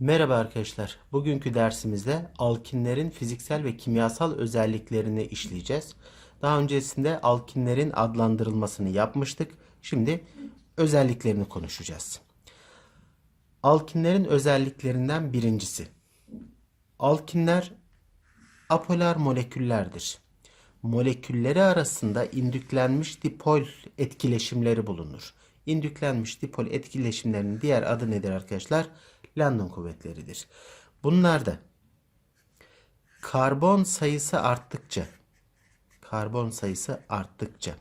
Merhaba arkadaşlar. Bugünkü dersimizde alkinlerin fiziksel ve kimyasal özelliklerini işleyeceğiz. Daha öncesinde alkinlerin adlandırılmasını yapmıştık. Şimdi özelliklerini konuşacağız. Alkinlerin özelliklerinden birincisi. Alkinler apolar moleküllerdir. Molekülleri arasında indüklenmiş dipol etkileşimleri bulunur. İndüklenmiş dipol etkileşimlerinin diğer adı nedir arkadaşlar? London kuvvetleridir. Bunlarda karbon sayısı arttıkça karbon sayısı arttıkça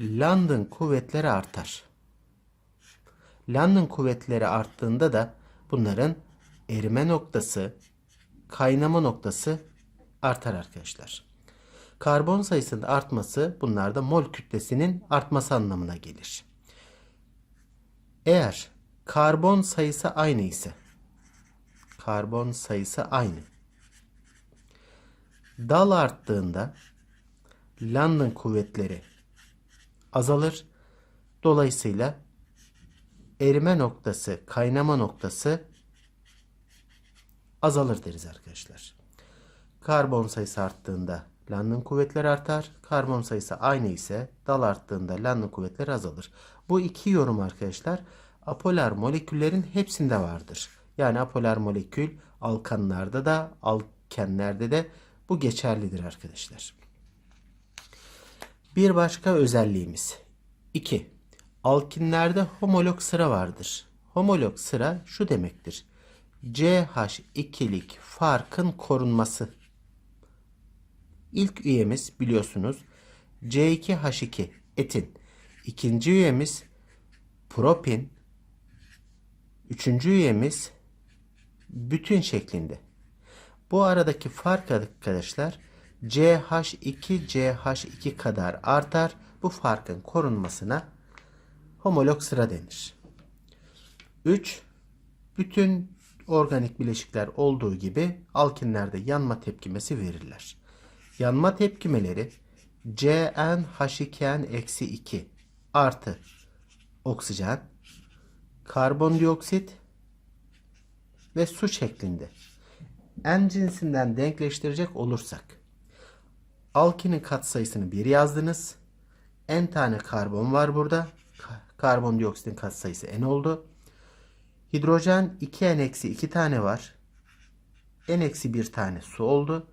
London kuvvetleri artar. London kuvvetleri arttığında da bunların erime noktası, kaynama noktası artar arkadaşlar. Karbon sayısının artması bunlarda mol kütlesinin artması anlamına gelir. Eğer karbon sayısı aynı ise karbon sayısı aynı. Dal arttığında London kuvvetleri azalır. Dolayısıyla erime noktası, kaynama noktası azalır deriz arkadaşlar. Karbon sayısı arttığında London kuvvetleri artar. Karbon sayısı aynı ise dal arttığında London kuvvetleri azalır. Bu iki yorum arkadaşlar apolar moleküllerin hepsinde vardır. Yani apolar molekül alkanlarda da alkenlerde de bu geçerlidir arkadaşlar. Bir başka özelliğimiz 2. Alkinlerde homolog sıra vardır. Homolog sıra şu demektir. CH2'lik farkın korunması. İlk üyemiz biliyorsunuz C2H2 etin. İkinci üyemiz propin. Üçüncü üyemiz bütün şeklinde. Bu aradaki fark arkadaşlar CH2 CH2 kadar artar. Bu farkın korunmasına homolog sıra denir. 3. Bütün organik bileşikler olduğu gibi alkinlerde yanma tepkimesi verirler. Yanma tepkimeleri CnH2n-2 artı oksijen, karbondioksit ve su şeklinde. N cinsinden denkleştirecek olursak alkinin katsayısını 1 yazdınız. N tane karbon var burada. Karbondioksitin katsayısı N oldu. Hidrojen 2N-2 tane var. N-1 tane su oldu.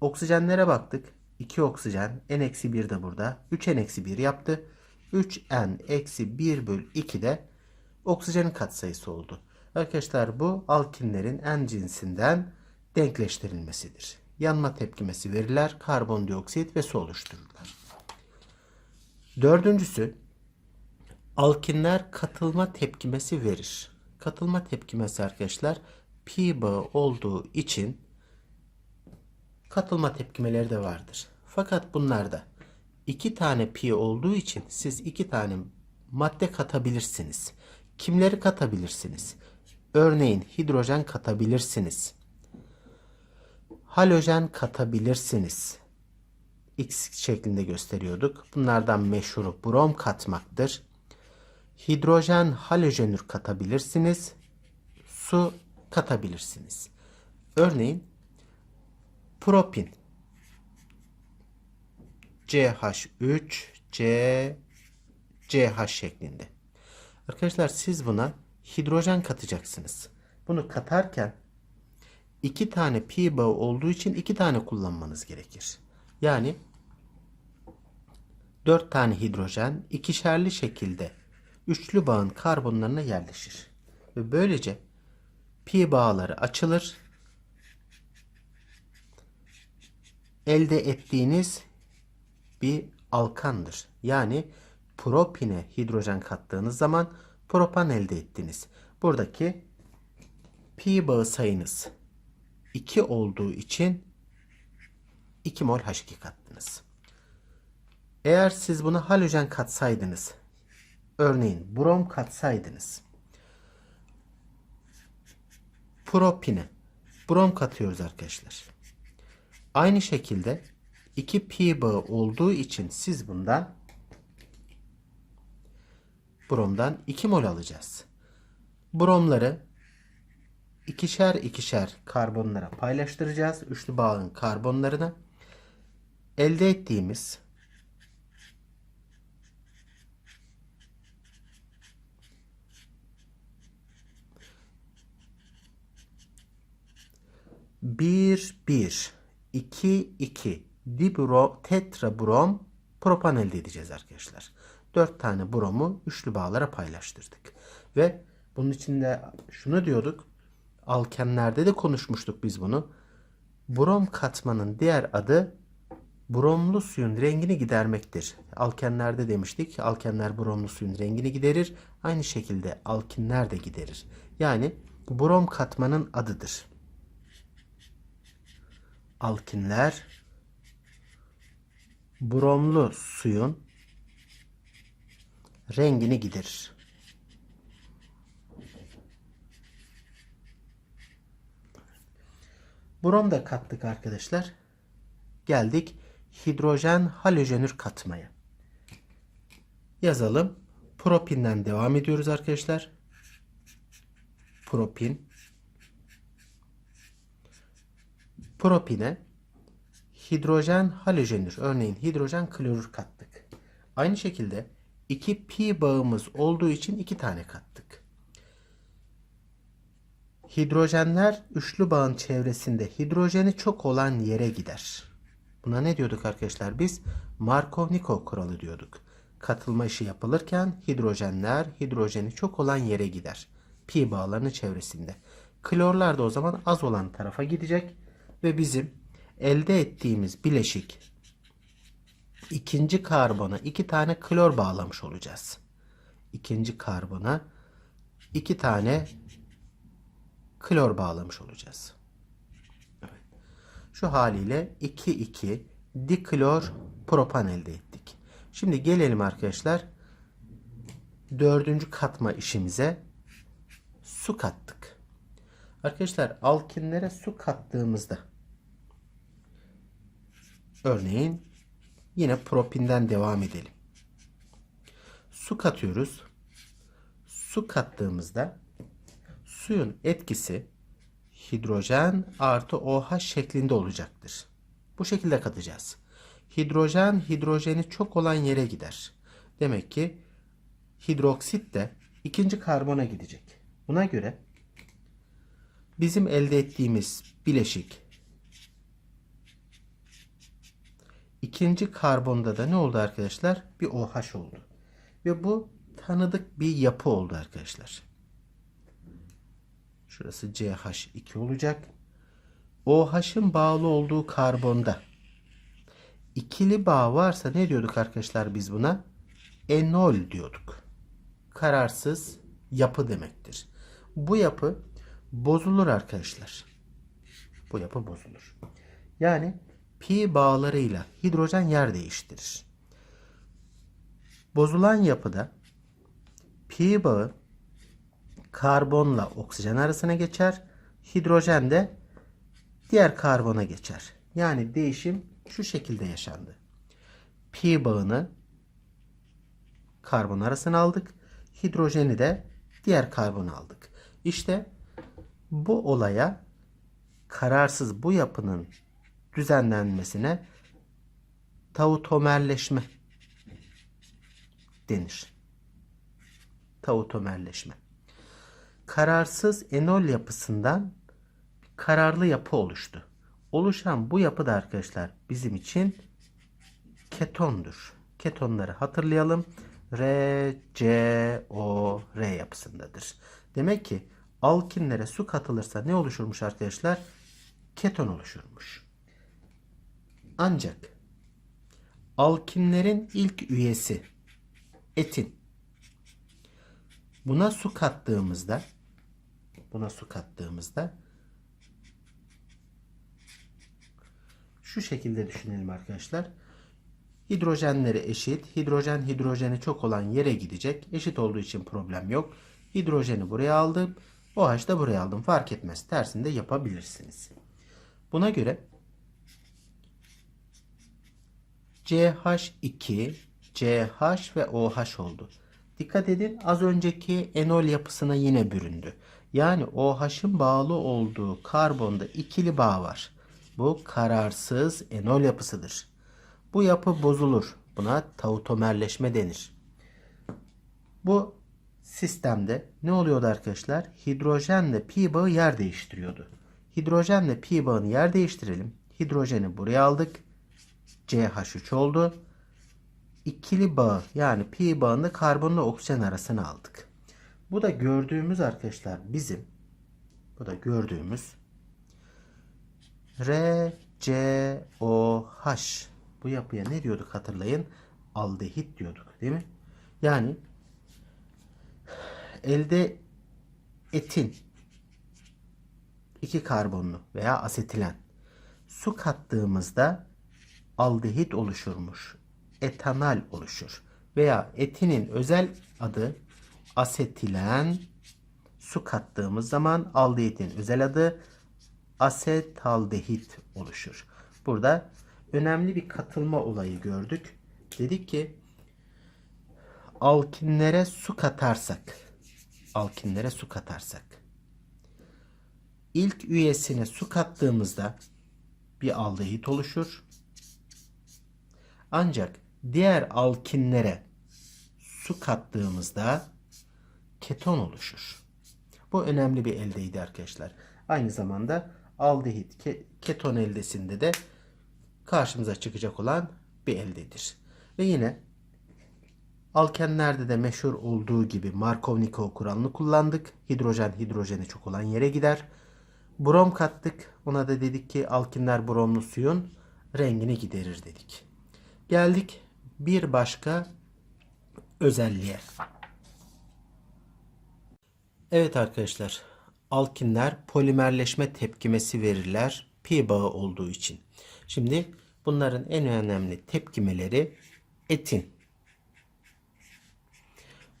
Oksijenlere baktık. 2 oksijen. N-1 de burada. 3N-1 yaptı. 3N-1 bölü 2 de oksijenin katsayısı oldu. Arkadaşlar bu alkinlerin N cinsinden denkleştirilmesidir. Yanma tepkimesi verirler. Karbondioksit ve su oluştururlar. Dördüncüsü alkinler katılma tepkimesi verir. Katılma tepkimesi arkadaşlar pi bağı olduğu için katılma tepkimeleri de vardır. Fakat bunlarda iki tane pi olduğu için siz iki tane madde katabilirsiniz. Kimleri katabilirsiniz? Örneğin hidrojen katabilirsiniz. Halojen katabilirsiniz. X şeklinde gösteriyorduk. Bunlardan meşhuru brom katmaktır. Hidrojen halojenür katabilirsiniz. Su katabilirsiniz. Örneğin propin CH3 C CH şeklinde. Arkadaşlar siz buna hidrojen katacaksınız. Bunu katarken iki tane pi bağı olduğu için iki tane kullanmanız gerekir. Yani dört tane hidrojen ikişerli şekilde üçlü bağın karbonlarına yerleşir. Ve böylece pi bağları açılır. Elde ettiğiniz bir alkandır. Yani propine hidrojen kattığınız zaman propan elde ettiniz. Buradaki pi bağı sayınız 2 olduğu için 2 mol H2 kattınız. Eğer siz buna halojen katsaydınız, örneğin brom katsaydınız, propine brom katıyoruz arkadaşlar. Aynı şekilde 2 pi bağı olduğu için siz bundan bromdan 2 mol alacağız. Bromları ikişer ikişer karbonlara paylaştıracağız. Üçlü bağın karbonlarını. Elde ettiğimiz bir bir iki iki dibro tetrabrom propan elde edeceğiz arkadaşlar. Dört tane bromu üçlü bağlara paylaştırdık. Ve bunun içinde şunu diyorduk. Alkenlerde de konuşmuştuk biz bunu. Brom katmanın diğer adı bromlu suyun rengini gidermektir. Alkenlerde demiştik. Alkenler bromlu suyun rengini giderir. Aynı şekilde alkinler de giderir. Yani brom katmanın adıdır. Alkinler bromlu suyun rengini giderir. Brom da kattık arkadaşlar. Geldik hidrojen halojenür katmaya. Yazalım. Propinden devam ediyoruz arkadaşlar. Propin. Propine hidrojen halojenür örneğin hidrojen klorür kattık. Aynı şekilde 2 pi bağımız olduğu için 2 tane kattık. Hidrojenler üçlü bağın çevresinde hidrojeni çok olan yere gider. Buna ne diyorduk arkadaşlar biz? Markovnikov kuralı diyorduk. Katılma işi yapılırken hidrojenler hidrojeni çok olan yere gider. Pi bağlarının çevresinde. Klorlar da o zaman az olan tarafa gidecek ve bizim elde ettiğimiz bileşik ikinci karbona iki tane klor bağlamış olacağız. İkinci karbona iki tane klor bağlamış olacağız. Şu haliyle 2,2 diklor propan elde ettik. Şimdi gelelim arkadaşlar dördüncü katma işimize su kattık. Arkadaşlar alkinlere su kattığımızda örneğin yine propinden devam edelim. Su katıyoruz. Su kattığımızda suyun etkisi hidrojen artı OH şeklinde olacaktır. Bu şekilde katacağız. Hidrojen hidrojeni çok olan yere gider. Demek ki hidroksit de ikinci karbona gidecek. Buna göre bizim elde ettiğimiz bileşik ikinci karbonda da ne oldu arkadaşlar? Bir OH oldu. Ve bu tanıdık bir yapı oldu arkadaşlar. Şurası CH2 olacak. OH'ın bağlı olduğu karbonda ikili bağ varsa ne diyorduk arkadaşlar biz buna? Enol diyorduk. Kararsız yapı demektir. Bu yapı bozulur arkadaşlar. Bu yapı bozulur. Yani pi bağlarıyla hidrojen yer değiştirir. Bozulan yapıda pi bağı karbonla oksijen arasına geçer. Hidrojen de diğer karbona geçer. Yani değişim şu şekilde yaşandı. Pi bağını karbon arasına aldık. Hidrojeni de diğer karbona aldık. İşte bu olaya kararsız bu yapının düzenlenmesine tautomerleşme denir. Tautomerleşme. Kararsız enol yapısından kararlı yapı oluştu. Oluşan bu yapı da arkadaşlar bizim için ketondur. Ketonları hatırlayalım. R, C, O, R yapısındadır. Demek ki alkinlere su katılırsa ne oluşurmuş arkadaşlar? Keton oluşurmuş. Ancak alkinlerin ilk üyesi etin buna su kattığımızda buna su kattığımızda şu şekilde düşünelim arkadaşlar. Hidrojenleri eşit. Hidrojen hidrojeni çok olan yere gidecek. Eşit olduğu için problem yok. Hidrojeni buraya aldım. OH da buraya aldım. Fark etmez. Tersinde yapabilirsiniz. Buna göre CH2, CH ve OH oldu. Dikkat edin az önceki enol yapısına yine büründü. Yani OH'ın bağlı olduğu karbonda ikili bağ var. Bu kararsız enol yapısıdır. Bu yapı bozulur. Buna tautomerleşme denir. Bu sistemde ne oluyordu arkadaşlar? Hidrojenle pi bağı yer değiştiriyordu. Hidrojenle pi bağını yer değiştirelim. Hidrojeni buraya aldık. CH3 oldu. İkili bağı yani pi bağını karbonla oksijen arasına aldık. Bu da gördüğümüz arkadaşlar bizim bu da gördüğümüz RCOH bu yapıya ne diyorduk hatırlayın? Aldehit diyorduk değil mi? Yani elde etin iki karbonlu veya asetilen su kattığımızda aldehit oluşurmuş. Etanal oluşur. Veya etinin özel adı asetilen su kattığımız zaman aldehitin özel adı asetaldehit oluşur. Burada önemli bir katılma olayı gördük. Dedik ki alkinlere su katarsak alkinlere su katarsak ilk üyesine su kattığımızda bir aldehit oluşur. Ancak diğer alkinlere su kattığımızda keton oluşur. Bu önemli bir eldeydi arkadaşlar. Aynı zamanda aldehit ke- keton eldesinde de karşımıza çıkacak olan bir eldedir. Ve yine alkenlerde de meşhur olduğu gibi Markov-Nikol kuralını kullandık. Hidrojen hidrojeni çok olan yere gider. Brom kattık. Ona da dedik ki alkinler bromlu suyun rengini giderir dedik. Geldik bir başka özelliğe. Evet arkadaşlar, alkinler polimerleşme tepkimesi verirler pi bağı olduğu için. Şimdi bunların en önemli tepkimeleri etin.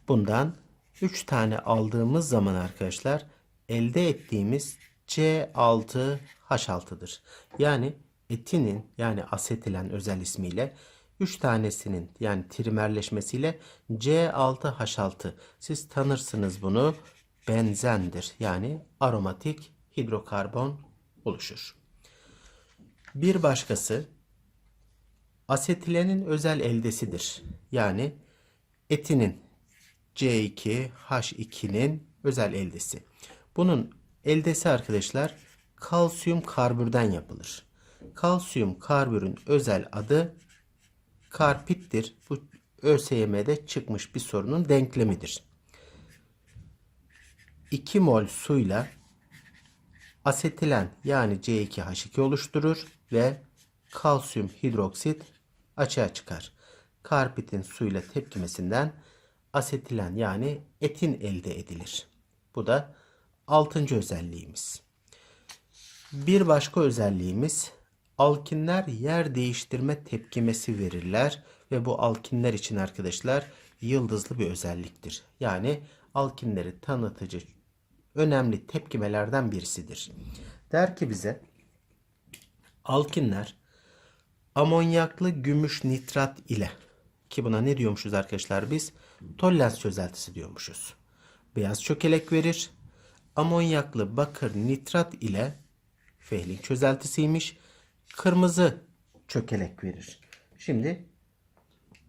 Bundan 3 tane aldığımız zaman arkadaşlar elde ettiğimiz C6H6'dır. Yani etinin yani asetilen özel ismiyle 3 tanesinin yani trimerleşmesiyle C6H6. Siz tanırsınız bunu benzendir. Yani aromatik hidrokarbon oluşur. Bir başkası asetilenin özel eldesidir. Yani etinin C2H2'nin özel eldesi. Bunun eldesi arkadaşlar kalsiyum karbürden yapılır. Kalsiyum karbürün özel adı karpittir. Bu ÖSYM'de çıkmış bir sorunun denklemidir. 2 mol suyla asetilen yani C2H2 oluşturur ve kalsiyum hidroksit açığa çıkar. Karpitin suyla tepkimesinden asetilen yani etin elde edilir. Bu da altıncı özelliğimiz. Bir başka özelliğimiz alkinler yer değiştirme tepkimesi verirler ve bu alkinler için arkadaşlar yıldızlı bir özelliktir. Yani alkinleri tanıtıcı önemli tepkimelerden birisidir. Der ki bize alkinler amonyaklı gümüş nitrat ile ki buna ne diyormuşuz arkadaşlar biz? Tollens çözeltisi diyormuşuz. Beyaz çökelek verir. Amonyaklı bakır nitrat ile Fehling çözeltisiymiş. Kırmızı çökelek verir. Şimdi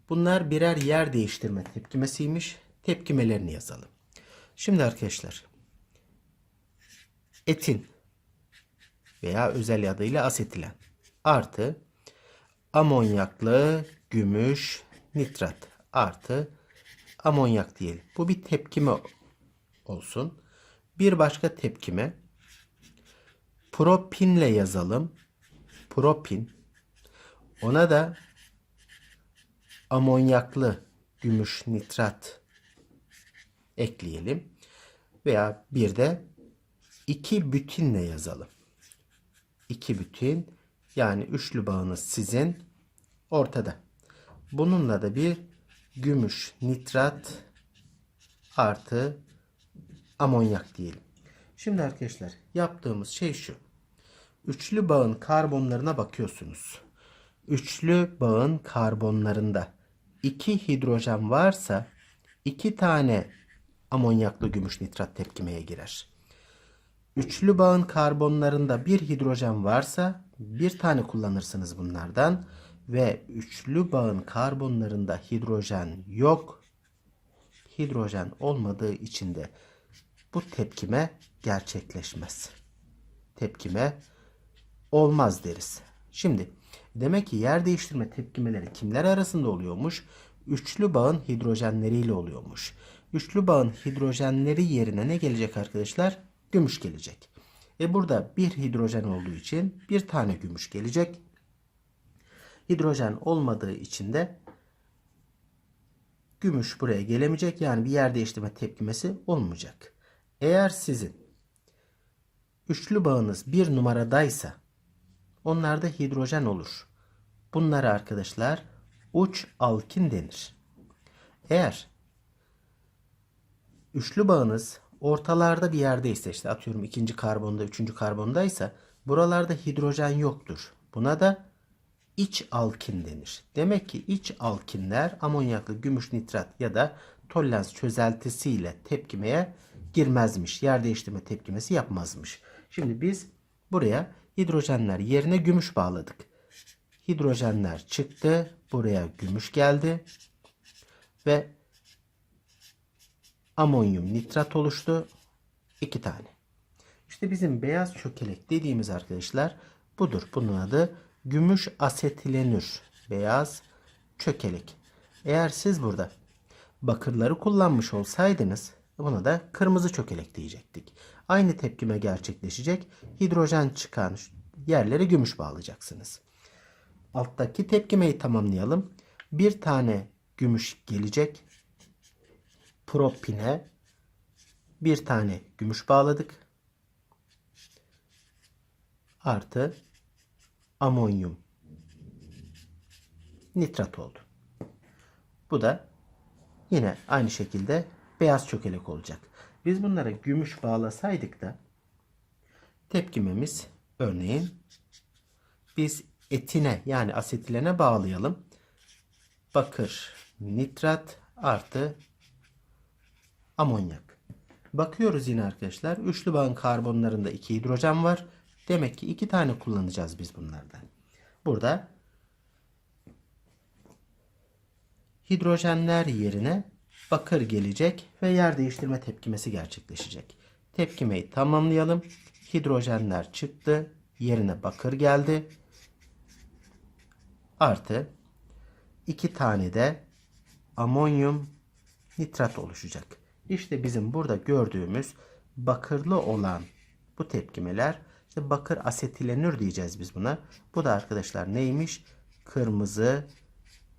bunlar birer yer değiştirme tepkimesiymiş. Tepkimelerini yazalım. Şimdi arkadaşlar etin veya özel adıyla asetilen artı amonyaklı gümüş nitrat artı amonyak diyelim. Bu bir tepkime olsun. Bir başka tepkime propinle yazalım. Propin. Ona da amonyaklı gümüş nitrat ekleyelim. Veya bir de iki bütünle yazalım. İki bütün yani üçlü bağınız sizin ortada. Bununla da bir gümüş nitrat artı amonyak diyelim. Şimdi arkadaşlar yaptığımız şey şu. Üçlü bağın karbonlarına bakıyorsunuz. Üçlü bağın karbonlarında iki hidrojen varsa iki tane amonyaklı gümüş nitrat tepkimeye girer. Üçlü bağın karbonlarında bir hidrojen varsa bir tane kullanırsınız bunlardan ve üçlü bağın karbonlarında hidrojen yok. Hidrojen olmadığı için de bu tepkime gerçekleşmez. Tepkime olmaz deriz. Şimdi demek ki yer değiştirme tepkimeleri kimler arasında oluyormuş? Üçlü bağın hidrojenleriyle oluyormuş. Üçlü bağın hidrojenleri yerine ne gelecek arkadaşlar? Gümüş gelecek. E burada bir hidrojen olduğu için bir tane gümüş gelecek. Hidrojen olmadığı için de gümüş buraya gelemeyecek. Yani bir yer değiştirme tepkimesi olmayacak. Eğer sizin üçlü bağınız bir numaradaysa onlarda hidrojen olur. Bunlara arkadaşlar uç alkin denir. Eğer üçlü bağınız ortalarda bir yerdeyse işte atıyorum ikinci karbonda üçüncü karbondaysa buralarda hidrojen yoktur. Buna da iç alkin denir. Demek ki iç alkinler amonyaklı gümüş nitrat ya da tollens çözeltisiyle tepkimeye girmezmiş. Yer değiştirme tepkimesi yapmazmış. Şimdi biz buraya hidrojenler yerine gümüş bağladık. Hidrojenler çıktı. Buraya gümüş geldi. Ve amonyum nitrat oluştu. iki tane. İşte bizim beyaz çökelek dediğimiz arkadaşlar budur. Bunun adı gümüş asetilenür. Beyaz çökelek. Eğer siz burada bakırları kullanmış olsaydınız buna da kırmızı çökelek diyecektik. Aynı tepkime gerçekleşecek. Hidrojen çıkan yerlere gümüş bağlayacaksınız. Alttaki tepkimeyi tamamlayalım. Bir tane gümüş gelecek. Propine bir tane gümüş bağladık. Artı amonyum nitrat oldu. Bu da yine aynı şekilde beyaz çökelek olacak. Biz bunlara gümüş bağlasaydık da tepkimemiz örneğin biz etine yani asetilene bağlayalım. Bakır nitrat artı amonyak. Bakıyoruz yine arkadaşlar. Üçlü bağın karbonlarında iki hidrojen var. Demek ki iki tane kullanacağız biz bunlardan. Burada hidrojenler yerine bakır gelecek ve yer değiştirme tepkimesi gerçekleşecek. Tepkimeyi tamamlayalım. Hidrojenler çıktı. Yerine bakır geldi. Artı iki tane de amonyum nitrat oluşacak. İşte bizim burada gördüğümüz bakırlı olan bu tepkimeler işte bakır asetilenür diyeceğiz biz buna. Bu da arkadaşlar neymiş? Kırmızı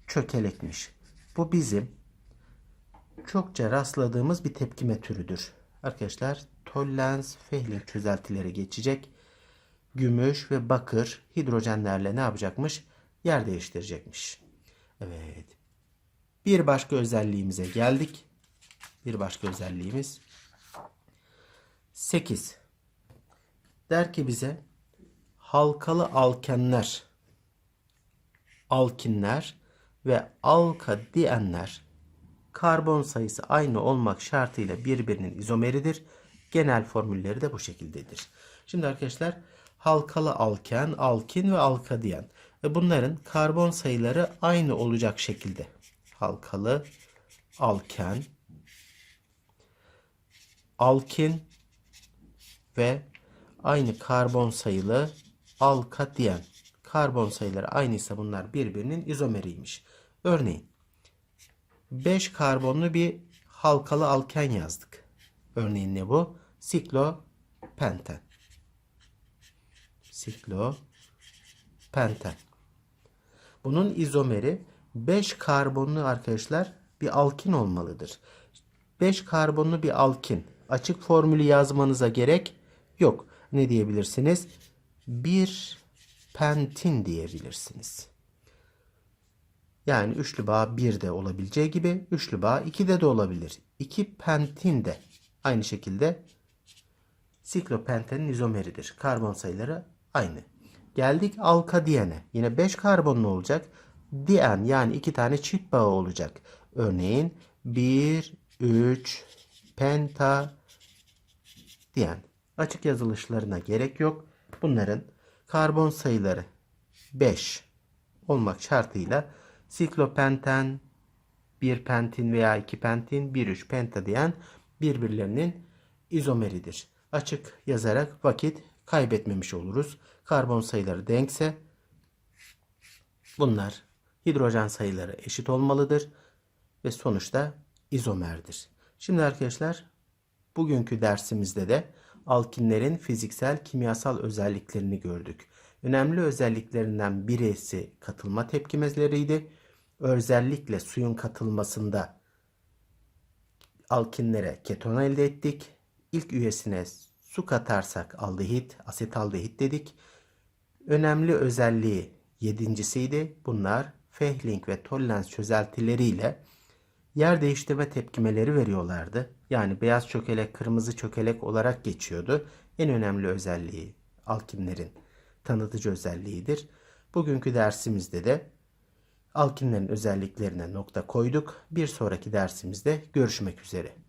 çökelekmiş. Bu bizim çokça rastladığımız bir tepkime türüdür. Arkadaşlar Tollens Fehling çözeltileri geçecek. Gümüş ve bakır hidrojenlerle ne yapacakmış? Yer değiştirecekmiş. Evet. Bir başka özelliğimize geldik. Bir başka özelliğimiz 8. Der ki bize halkalı alkenler, alkinler ve alkadienler karbon sayısı aynı olmak şartıyla birbirinin izomeridir. Genel formülleri de bu şekildedir. Şimdi arkadaşlar halkalı alken, alkin ve alkadiyen ve bunların karbon sayıları aynı olacak şekilde halkalı alken, alkin ve aynı karbon sayılı alkadiyen. Karbon sayıları aynıysa bunlar birbirinin izomeriymiş. Örneğin 5 karbonlu bir halkalı alken yazdık. Örneğin ne bu? Siklopenten. Siklopenten. Bunun izomeri 5 karbonlu arkadaşlar bir alkin olmalıdır. 5 karbonlu bir alkin. Açık formülü yazmanıza gerek yok. Ne diyebilirsiniz? Bir pentin diyebilirsiniz. Yani üçlü bağ 1 de olabileceği gibi üçlü bağ 2'de de olabilir. 2 pentin de aynı şekilde siklopentenin izomeridir. Karbon sayıları aynı. Geldik alkadiyene. Yine 5 karbonlu olacak. Dien yani iki tane çift bağı olacak. Örneğin 1, 3, penta diyen. Açık yazılışlarına gerek yok. Bunların karbon sayıları 5 olmak şartıyla siklopenten, 1 pentin veya 2 pentin, 1,3 pentadiyen birbirlerinin izomeridir. Açık yazarak vakit kaybetmemiş oluruz. Karbon sayıları denkse bunlar hidrojen sayıları eşit olmalıdır ve sonuçta izomerdir. Şimdi arkadaşlar bugünkü dersimizde de alkinlerin fiziksel kimyasal özelliklerini gördük. Önemli özelliklerinden birisi katılma tepkimeleriydi. Özellikle suyun katılmasında alkinlere keton elde ettik. İlk üyesine su katarsak aldehit, asetaldehit dedik. Önemli özelliği yedincisiydi. Bunlar Fehling ve Tollens çözeltileriyle yer değiştirme tepkimeleri veriyorlardı. Yani beyaz çökelek, kırmızı çökelek olarak geçiyordu. En önemli özelliği alkinlerin tanıtıcı özelliğidir. Bugünkü dersimizde de alkinlerin özelliklerine nokta koyduk. Bir sonraki dersimizde görüşmek üzere.